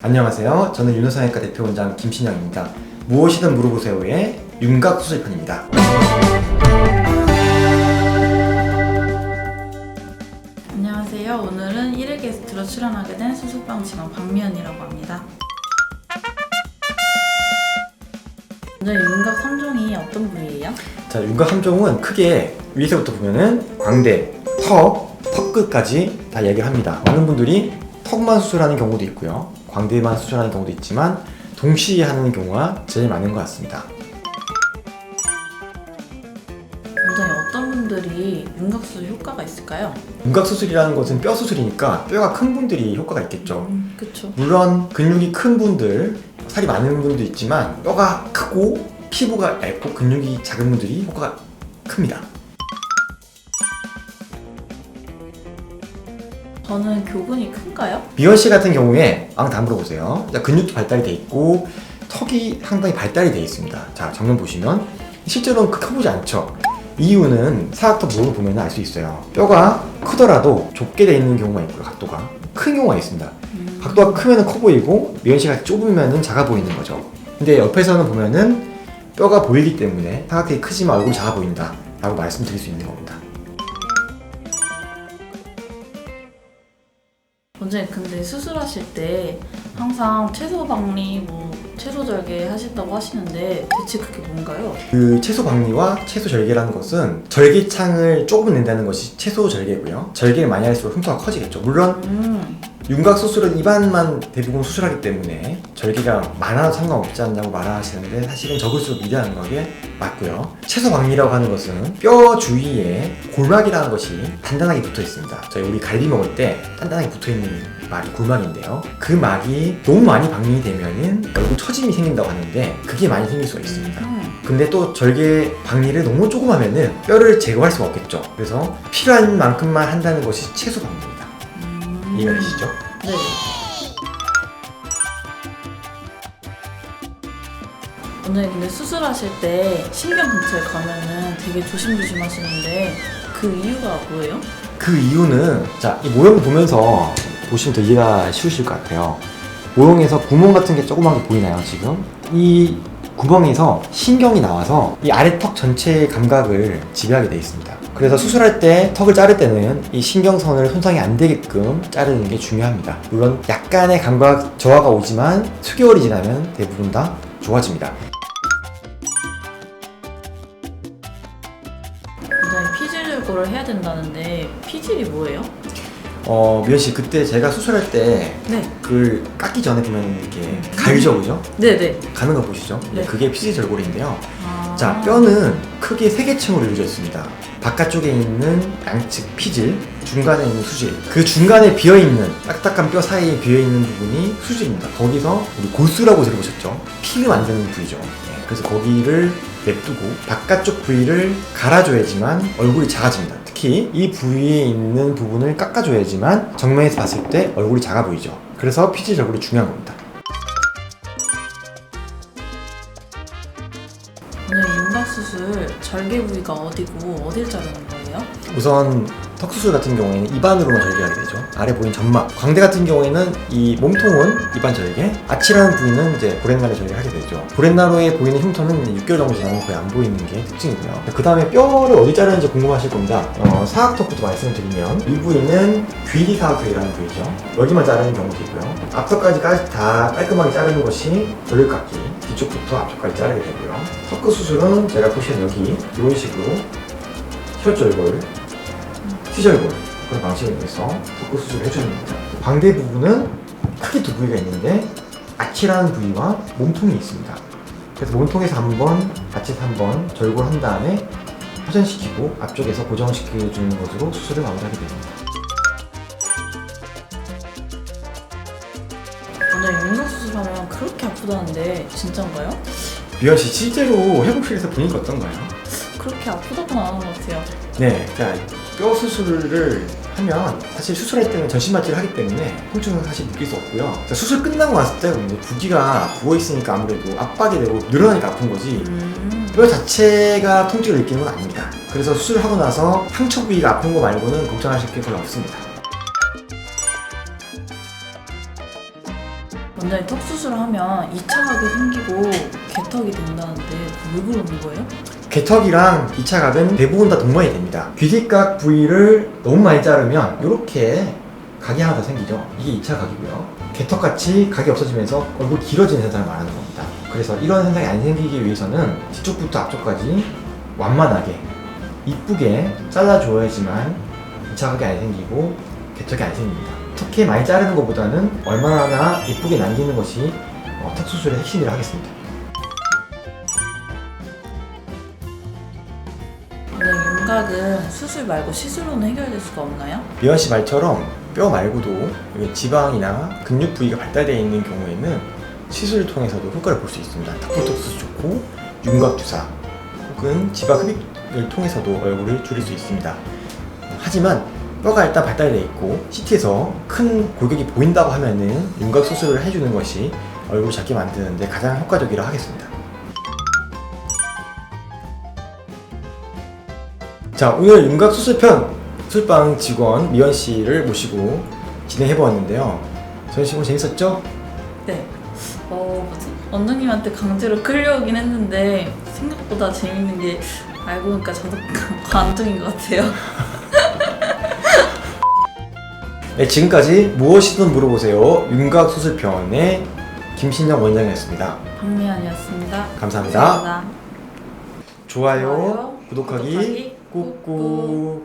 안녕하세요. 저는 윤호성형외과 대표원장 김신영입니다. 무엇이든 물어보세요의 윤곽 수술편입니다. 안녕하세요. 오늘은 1일 게스트로 출연하게 된 수술방 직원 박미연이라고 합니다. 먼저 윤곽 3종이 어떤 부위예요? 자, 윤곽 함종은 크게 위에서부터 보면은 광대, 턱, 턱 끝까지 다 얘기를 합니다. 많은 분들이 턱만 수술하는 경우도 있고요. 광대만 수술하는 경우도 있지만 동시에 하는 경우가 제일 많은 것 같습니다. 원장님 어떤 분들이 윤곽 수술 효과가 있을까요? 윤곽 수술이라는 것은 뼈 수술이니까 뼈가 큰 분들이 효과가 있겠죠. 음, 그쵸. 물론 근육이 큰 분들, 살이 많은 분도 있지만 뼈가 크고 피부가 얇고 근육이 작은 분들이 효과가 큽니다. 저는 교근이 큰가요? 미연 씨 같은 경우에 앙 다 물어보세요. 자, 근육도 발달이 돼 있고 턱이 상당히 발달이 돼 있습니다. 자, 정면 보시면 실제로는 그 커보지 않죠. 이유는 사각턱 모를 보면 알 수 있어요. 뼈가 크더라도 좁게 돼 있는 경우가 있고요. 각도가 큰 경우가 있습니다. 음, 각도가 크면 커 보이고 미연 씨가 좁으면 작아 보이는 거죠. 근데 옆에서는 보면은 뼈가 보이기 때문에 사각턱이 크지만 얼굴이 작아 보인다. 라고 말씀드릴 수 있는 겁니다. 원장님 근데 수술하실 때 항상 채소 박리, 뭐 채소 절개 하신다고 하시는데 대체 그게 뭔가요? 그 채소 박리와 채소 절개라는 것은 절개창을 조금 낸다는 것이 채소 절개고요. 절개를 많이 할수록 흉터가 커지겠죠. 물론 음, 윤곽 수술은 입안만 대부분 수술하기 때문에 절개가 많아도 상관없지 않냐고 말하시는데 사실은 적을수록 미대한 거게 맞고요. 채소 박리라고 하는 것은 뼈 주위에 골막이라는 것이 단단하게 붙어 있습니다. 저희 우리 갈비 먹을 때 단단하게 붙어 있는 막이 골막인데요. 그 막이 너무 많이 박리이 되면은 얼굴 처짐이 생긴다고 하는데 그게 많이 생길 수가 있습니다. 음. 근데 또 절개 박리를 너무 조금 하면은 뼈를 제거할 수가 없겠죠. 그래서 필요한 만큼만 한다는 것이 채소 박리 되시죠? 네. 오늘 근데 수술하실 때 신경 근처에 가면은 되게 조심조심 하시는데 그 이유가 뭐예요? 그 이유는 자, 이 모형 보면서 보시면 더 이해가 쉬우실 것 같아요. 모형에서 구멍 같은 게 조그맣게 보이나요, 지금? 이 구멍에서 신경이 나와서 이 아래 턱 전체의 감각을 지배하게 되어 있습니다. 그래서 수술할 때 턱을 자를 때는 이 신경선을 손상이 안 되게끔 자르는 게 중요합니다. 물론 약간의 감각 저하가 오지만 수개월이 지나면 대부분 다 좋아집니다. 원장님 피질 제거를 해야 된다는데 피질이 뭐예요? 어, 미연 씨, 그때 제가 수술할 때 네. 그 깎기 전에 보면 이렇게 갈죠, 그죠? 네네. 가는 거 보시죠? 네. 그게 피지 절골인데요. 아. 자, 뼈는 크게 세 개 층으로 이루어져 있습니다. 바깥쪽에 있는 양측 피질, 중간에 있는 수질, 그 중간에 비어 있는 딱딱한 뼈 사이에 비어 있는 부분이 수질입니다. 거기서 우리 골수라고 들어보셨죠? 피를 만드는 부위죠. 네, 그래서 거기를 냅두고 바깥쪽 부위를 갈아줘야지만 얼굴이 작아집니다. 특히 이 부위에 있는 부분을 깎아줘야지만 정면에서 봤을 때 얼굴이 작아 보이죠. 그래서 절골이 중요한 겁니다. 오늘 윤곽 수술 절개 부위가 어디고 어딜 자르는 거예요? 우선 턱 수술 같은 경우에는 입안으로만 절개하게 되죠. 아래 보인 점막. 광대 같은 경우에는 이 몸통은 입안 절개, 아치라는 부위는 이제 고렛나루 절개하게 되죠. 고렛나루에 보이는 흉터는 6개월 정도 지나면 거의 안 보이는 게 특징이고요. 그 다음에 뼈를 어디 자르는지 궁금하실 겁니다. 어, 사각턱부터 말씀을 드리면 이 부위는 귀리 사각턱이라는 부위죠. 여기만 자르는 경우도 있고요. 앞턱까지 다 깔끔하게 자르는 것이 돌려깎기. 뒤쪽부터 앞쪽까지 자르게 되고요. 턱끝 수술은 제가 보시는 여기 이런 식으로 혈절골, 티절골 그런 방식을 이용해서 턱끝 수술을 해주는 겁니다. 광대 부분은 크게 두 부위가 있는데 아치라는 부위와 몸통이 있습니다. 그래서 몸통에서 한번, 아치에서 한번 절골한 다음에 회전시키고 앞쪽에서 고정시켜주는 것으로 수술을 마무리하게 됩니다. 원장님 윤곽 수술하면 그렇게 아프다는데 진짠가요? 미연 씨 실제로 회복실에서 보니까 어떤가요? 그렇게 아프다고는 안 하는 것 같아요. 네, 자, 뼈 수술을 하면 사실 수술할 때는 전신마취를 하기 때문에 통증은 사실 느낄 수 없고요. 자, 수술 끝나고 왔을 때 부기가 부어 있으니까 아무래도 압박이 되고 늘어나니까 아픈 거지. 음. 뼈 자체가 통증을 느끼는 건 아닙니다. 그래서 수술하고 나서 상처 부위가 아픈 거 말고는 걱정하실 게 거의 없습니다. 원장님 턱 수술을 하면 2차각이 생기고 개턱이 된다는데 왜 그러는 거예요? 개턱이랑 2차 각은 대부분 다 동반이 됩니다. 귀뒷각 부위를 너무 많이 자르면 이렇게 각이 하나 더 생기죠. 이게 2차 각이고요. 개턱같이 각이 없어지면서 얼굴 길어지는 현상을 말하는 겁니다. 그래서 이런 현상이 안 생기기 위해서는 뒤쪽부터 앞쪽까지 완만하게 이쁘게 잘라줘야지만 2차 각이 안 생기고 개턱이 안 생깁니다. 턱에 많이 자르는 것보다는 얼마나 이쁘게 남기는 것이 어, 턱 수술의 핵심이라 하겠습니다. 윤곽은 수술 말고 시술로는 해결될 수가 없나요? 미연 씨 말처럼 뼈 말고도 지방이나 근육 부위가 발달되어 있는 경우에는 시술을 통해서도 효과를 볼 수 있습니다. 턱보톡스 좋고 윤곽 주사 혹은 지방 흡입을 통해서도 얼굴을 줄일 수 있습니다. 하지만 뼈가 일단 발달되어 있고 CT에서 큰 골격이 보인다고 하면은 윤곽 수술을 해주는 것이 얼굴 작게 만드는데 가장 효과적이라 하겠습니다. 자 오늘 윤곽 수술편 술방 직원 미연 씨를 모시고 진행해 보았는데요. 저희 씨 오늘 재밌었죠? 네. 어, 뭐지? 원장님한테 강제로 끌려오긴 했는데 생각보다 재밌는 게 알고 보니까 저도 관종인 것 같아요. 네 지금까지 무엇이든 물어보세요 윤곽 수술편의 김신영 원장이었습니다. 박미연이었습니다. 감사합니다. 감사합니다. 좋아요, 좋아요, 구독하기, 구독하기 꾹꾹.